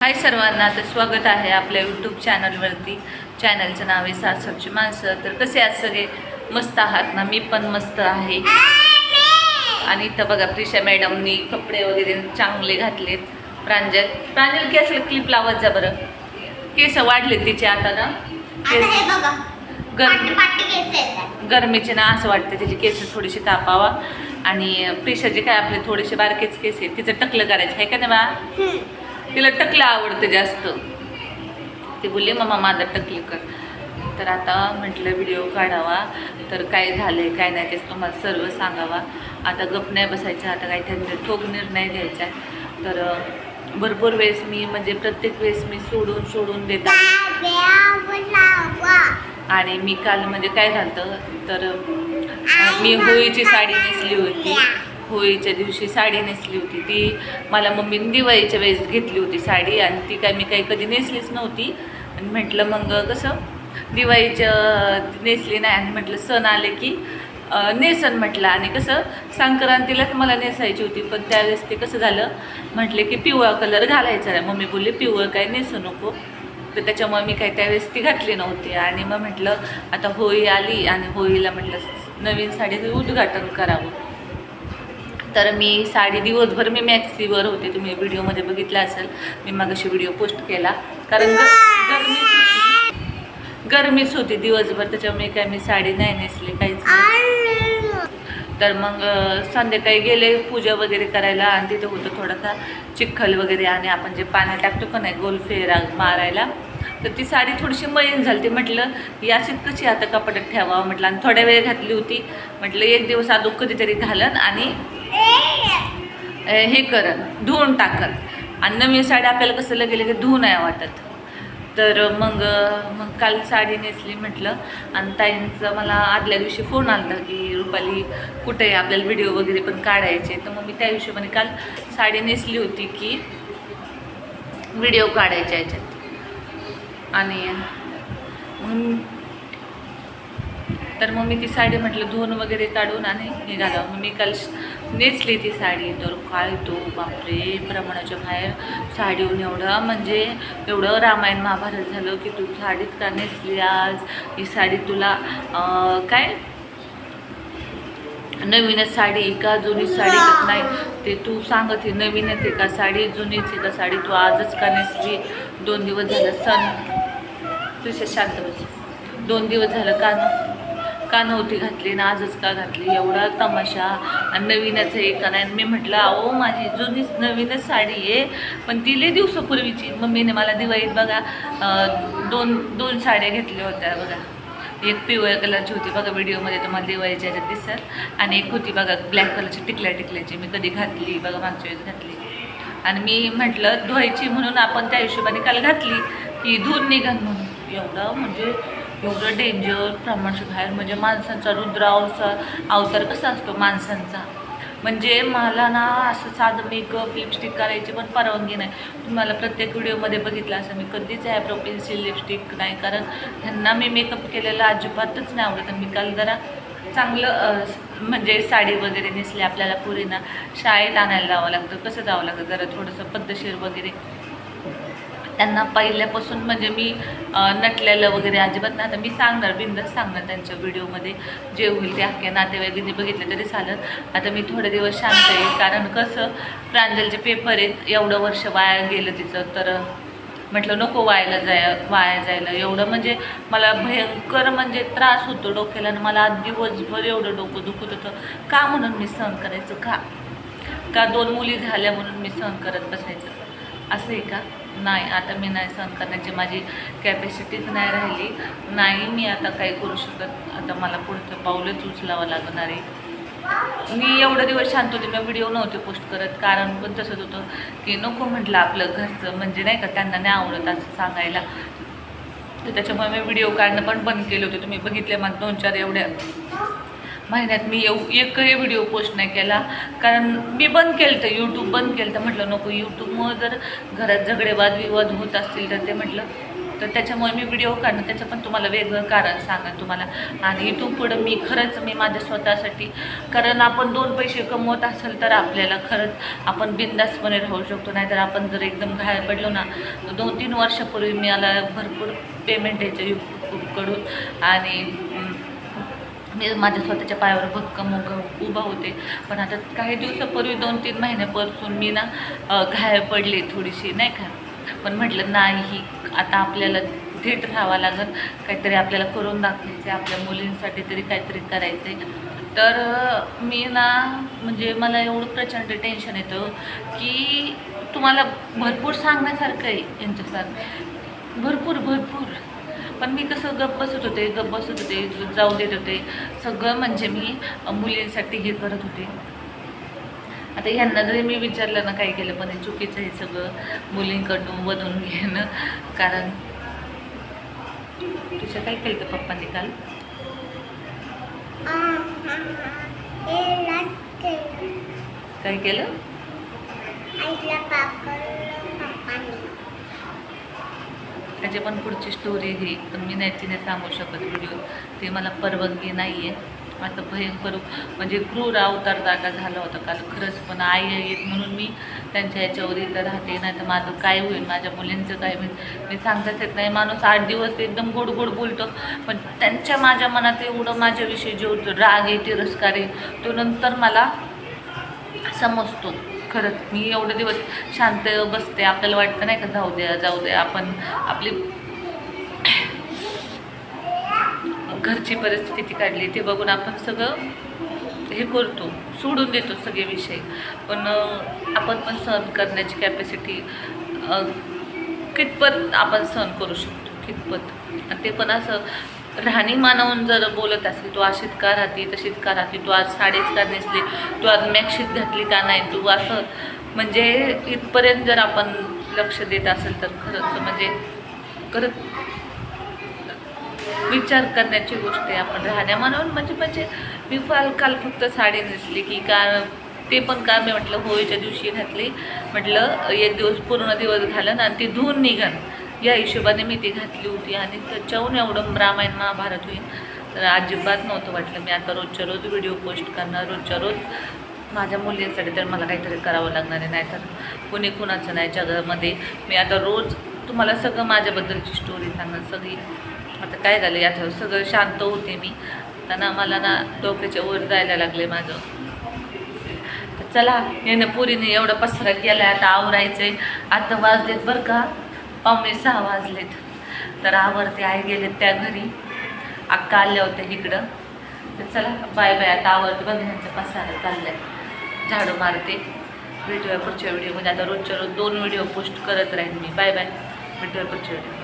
हाय सर्वांना तर स्वागत आहे आपल्या यूट्यूब चॅनलवरती चॅनलचं नाव आहे सासरची माणसं. तर कसे आहात सगळे? मस्त आहात ना? मी पण मस्त आहे. आणि इथं बघा प्रिशा मॅडमनी कपडे वगैरे चांगले घातलेत. प्रांजल प्रांजल केस क्लिप लावत जा बरं. केस वाढले तिचे आता ना? हे केस गरम गरमीचे ना असं वाटतं त्याची केस थोडीशी तापावा. आणि प्रिशाचे काय आपले थोडेसे बारकेच केस आहेत. तिचं टकलं करायचं. आहे का नाही बा? तिला टकलं आवडतं जास्त. ती बोलली मम्मा माझं टकलं कर. तर आता म्हटलं व्हिडिओ काढावा. तर काय झालंय काय नाही तेच तुम्हाला सर्व सांगावा. आता गप नाही बसायचं आता काही त्यांनी ठोक निर्णय घ्यायचा आहे. तर भरपूर वेळेस मी म्हणजे प्रत्येक वेळेस मी सोडून सोडून देत आणि मी काल म्हणजे काय झालं तर मी होळीची साडी नेसली होती. होळीच्या दिवशी साडी नेसली होती. ती मला मम्मीने दिवाळीच्या वेळेस घेतली होती साडी आणि ती काय मी काही कधी नेसलीच नव्हती. आणि म्हटलं मग कसं दिवाळीच्या नेसली नाही आणि म्हटलं सण आले की नेसन म्हटलं. आणि कसं संक्रांतीलाच मला नेसायची होती पण त्यावेळेस ते कसं झालं म्हटले की पिवळा कलर घालायचा आहे मम्मी बोलली पिवळं काय नेसू नको. तर त्याच्यामुळे मी काही त्यावेळेस ती घातली नव्हती. आणि मग म्हटलं आता होळी आली आणि होळीला म्हटलं नवीन साडीचं उद्घाटन करावं. तर मी साडी दिवसभर मी मॅक्सीवर होते. तुम्ही व्हिडिओमध्ये बघितलं असेल मी मागाशी व्हिडिओ पोस्ट केला. कारण गरमीच होती गरमीच होती दिवसभर त्याच्यामुळे काय मी साडी नाही नेसली काहीच नाही. तर मग संध्याकाळी गेले पूजा वगैरे करायला आणि तिथं होतं थोडासा चिखल वगैरे आणि आपण जे पाण्यात टाकतो का नाही गोल फेरा मारायला तर ती साडी थोडीशी मळीन झाली ती म्हटलं ही कशी आता कपाटात ठेवावं? म्हटलं आणि थोड्या वेळ घातली होती. म्हटलं एक दिवस अजून कधीतरी घालन आणि हे करन धुवून टाकन. आणि नवीन साडी आपल्याला कसं लगेल की धुवून नाही वाटत. तर मग मग काल साडी नेसली म्हटलं. आणि ताईंचं मला आदल्या दिवशी फोन आला की रुपाली कुठे आहे? आपल्याला व्हिडिओ वगैरे पण काढायचे. तर मग मी त्या हिशोबाने काल साडी नेसली होती की व्हिडिओ काढायच्या याच्यात. आणि मग तर मग मी ती साडी म्हटलं धुवून वगैरे काढून आणि निघालं. मग मी काल श- नेसली ती साडी. तर काय तो बापरे प्रमाणाच्या बाहेर साडीहून एवढं म्हणजे एवढं रामायण महाभारत झालं की तू साडीत का नेसली आज? ही साडी तुला काय? नवीनच साडी का जुनी साडी नाही? ते तू सांगत ही नवीनच आहे का साडी जुनीच आहे का साडी? तू आजच का नेसली? दोन दिवस झालं सण. तुझ्या शांत बस. दोन दिवस झालं का न? का नव्हती घातली ना आजच का घातली एवढा तमाशा. आणि नवीनच आहे का नाही आणि मी म्हटलं अहो माझी जुनीच नवीनच साडी आहे पण ती लई दिवसापूर्वीची. मम्मीने मला दिवाळीत बघा दोन दोन साड्या घेतल्या होत्या बघा. एक पिवळ्या कलरची होती बघा व्हिडिओमध्ये तुम्हाला दिवाळीच्या ह्याच्यात दिसत. आणि एक होती बघा ब्लॅक कलरची टिकल्या टिकल्याची. मी कधी घातली बघा मागच्या वेळेस घातली. आणि मी म्हटलं धुवायची म्हणून आपण त्या हिशोबाने काल घातली की धुवून निघाल म्हणून. एवढं म्हणजे एवढं डेंजर प्रमाणच्या बाहेर म्हणजे माणसांचा रुद्रावचा अवतार कसा असतो माणसांचा? म्हणजे मला ना असं साधं मेकअप लिपस्टिक करायची पण परवानगी नाही. तुम्हाला प्रत्येक व्हिडिओमध्ये बघितलं असं मी कधीच आहे पेन्सिल लिपस्टिक नाही. कारण ह्यांना मी मेकअप केलेला अजिबातच नाही आवडत. मी काल जरा चांगलं म्हणजे साडी वगैरे नेसली आपल्याला पुरीना. शाळेत आणायला जावं लागतं. कसं जावं लागतं? जरा थोडंसं पद्धतशीर वगैरे. त्यांना पहिल्यापासून म्हणजे मी नटलेलं वगैरे अजिबात नाही. आता मी सांगणार बिंदास सांगणार त्यांच्या व्हिडिओमध्ये. जे होईल ते अख्ख्या नातेवाईकांनी बघितलं तरी चालत आता मी थोडे दिवस शांत आहे. कारण कसं प्रांजलचे पेपर आहेत. एवढं वर्ष वाया गेलं तिचं. तर म्हटलं नको वायाला जाय वाया जायला. एवढं म्हणजे मला भयंकर म्हणजे त्रास होतो डोक्याला. आणि मला दिवसभर एवढं डोकं दुखत होतं. का म्हणून मी सहन करायचं? का? का दोन मुली झाल्या म्हणून मी सहन करत बसायचं? असं आहे का? नाही आता मी नाही सहन करण्याची माझी कॅपॅसिटीच नाही राहिली नाही मी आता काही करू शकत. आता मला पुढचं पाऊलच उचलावं लागणार आहे. मी एवढं दिवस शांत होते मी व्हिडिओ नव्हते पोस्ट करत. कारण पण तसंच होतं की नको म्हटलं आपलं घरचं म्हणजे नाही का त्यांना नाही आवडत असं सांगायला. तर त्याच्यामुळे मी व्हिडिओ काढणं पण बंद केले होते. तुम्ही बघितले मग दोन चार एवढ्या. महिन्यात मी येऊ एकही व्हिडिओ पोस्ट नाही केला. कारण मी बंद केलं तर यूट्यूब बंद केलं तर म्हटलं नको यूट्यूबमुळं जर घरात झगडे वादविवाद होत असतील तर ते म्हटलं तर त्याच्यामुळे मी व्हिडिओ काढणं त्याचं पण तुम्हाला वेगळं कारण सांगा तुम्हाला. आणि इथून पुढं मी खरंच मी माझ्या स्वतःसाठी कारण आपण दोन पैसे कमवत असेल तर आपल्याला खरंच आपण बिंदासपणे राहू शकतो. नाहीतर आपण जर एकदम घायल पडलो ना तर दोन तीन वर्षापूर्वी मला भरपूर पेमेंट यायचं यूट्यूबकडून आणि मी माझ्या स्वतःच्या पायावर भक्कम उभं उभा होते. पण आता काही दिवसापूर्वी दोन तीन महिन्यापासून मी ना अ, पडले थोडीशी नाही का? पण म्हटलं नाही आता आपल्याला थेट राहावं लागेल. काहीतरी आपल्याला करून दाखवायचं आहे आपल्या मुलींसाठी तरी काहीतरी करायचं आहे तर मी ना म्हणजे मला एवढं प्रचंड टेन्शन येतं की तुम्हाला भरपूर सांगण्यासारखं आहे यांच्यासारखं. भरपूर भरपूर. पण मी कसं गप्प बसत होते गप्प बसत होते जाऊ देत होते. सगळं म्हणजे मी मुलींसाठी हे करत होते. आता ह्यांना जरी मी विचारलं ना काय केलं पण हे चुकीचं आहे सगळं मुलींकडून वधून घेणं. कारण तुझ्या काय केलं तर पप्पांनी काल? काय केलं? त्याची पण पुढची स्टोरी ही पण मी नाही तिने सांगू शकत व्हिडिओ ते मला परवानगी नाही आहे आता भयंकर म्हणजे क्रूर अवतार जागा झाला होता काल. खरंच पण आई येत म्हणून मी त्यांच्या याच्यावर इथं राहते. नाही तर माझं काय होईल? माझ्या मुलींचं काय होईल? मी सांगताच येत नाही. माणूस आठ दिवस एकदम गोड गोड बोलतो. पण त्यांच्या माझ्या मनात एवढं माझ्याविषयी जो राग आहे तिरस्कार आहे तो नंतर मला समजतो. खरंच मी एवढे दिवस शांत बसते आपल्याला वाटतं नाही का जाऊ द्या जाऊ द्या आपण आपली घरची परिस्थिती काढली ते बघून आपण सगळं हे करतो सोडून देतो सगळे विषय. पण आपण पण सहन करण्याची कॅपॅसिटी कितपत आपण सहन करू शकतो कितपत. आणि ते पण असं राहणी मानवून जर बोलत असेल तू अशीच का राहते तशीच का राहते. तू आज साडीच का नेसली? तू आज मॅक्शीत घातली का नाही? तू असं. म्हणजे इथपर्यंत जर आपण लक्ष देत असेल तर खरंच म्हणजे खरंच विचार करण्याची गोष्ट आहे. आपण राहण्या म्हणजे म्हणजे मी फाल काल फक्त साडी नेसली की का ते पण का मी म्हटलं होळीच्या दिवशी घातली. म्हटलं एक दिवस पूर्ण दिवस घालन आणि ती धुवून निघन. या हिशोबाने मी ती घातली होती आणि त्याच्याहून एवढं रामायण महाभारत होईल. तर अजिबात नव्हतं वाटलं. मी आता रोजच्या रोज व्हिडिओ पोस्ट करणार रोजच्या रोज माझ्या मुलींसाठी तर मला काहीतरी करावं लागणार आहे. नाहीतर कुणी कुणाचं नाही जगामध्ये. मी आता रोज तुम्हाला सगळं माझ्याबद्दलची स्टोरी सांगणार. सगळी आता काय झालं याच्यावर सगळं शांत होते मी. त्यांना मला ना डोक्याच्या वर जायला लागले माझं. तर चला यानं पुरीने एवढा पसरा केला आता आवरायचं आहे आता वाज देत बरं का. पावणे सहा वाजलेत. तर आवरते आई गेलेत त्या घरी. अक्का आल्या होत्या इकडं. तर चला बाय बाय. आता आवडते बघ पसारा चाललाय. झाडू मारते. भेटूया पुढच्या व्हिडिओमध्ये आता रोजच्या रोज दोन व्हिडिओ पोस्ट करत राहीन मी. बाय बाय भेटूया पुढच्या व्हिडिओ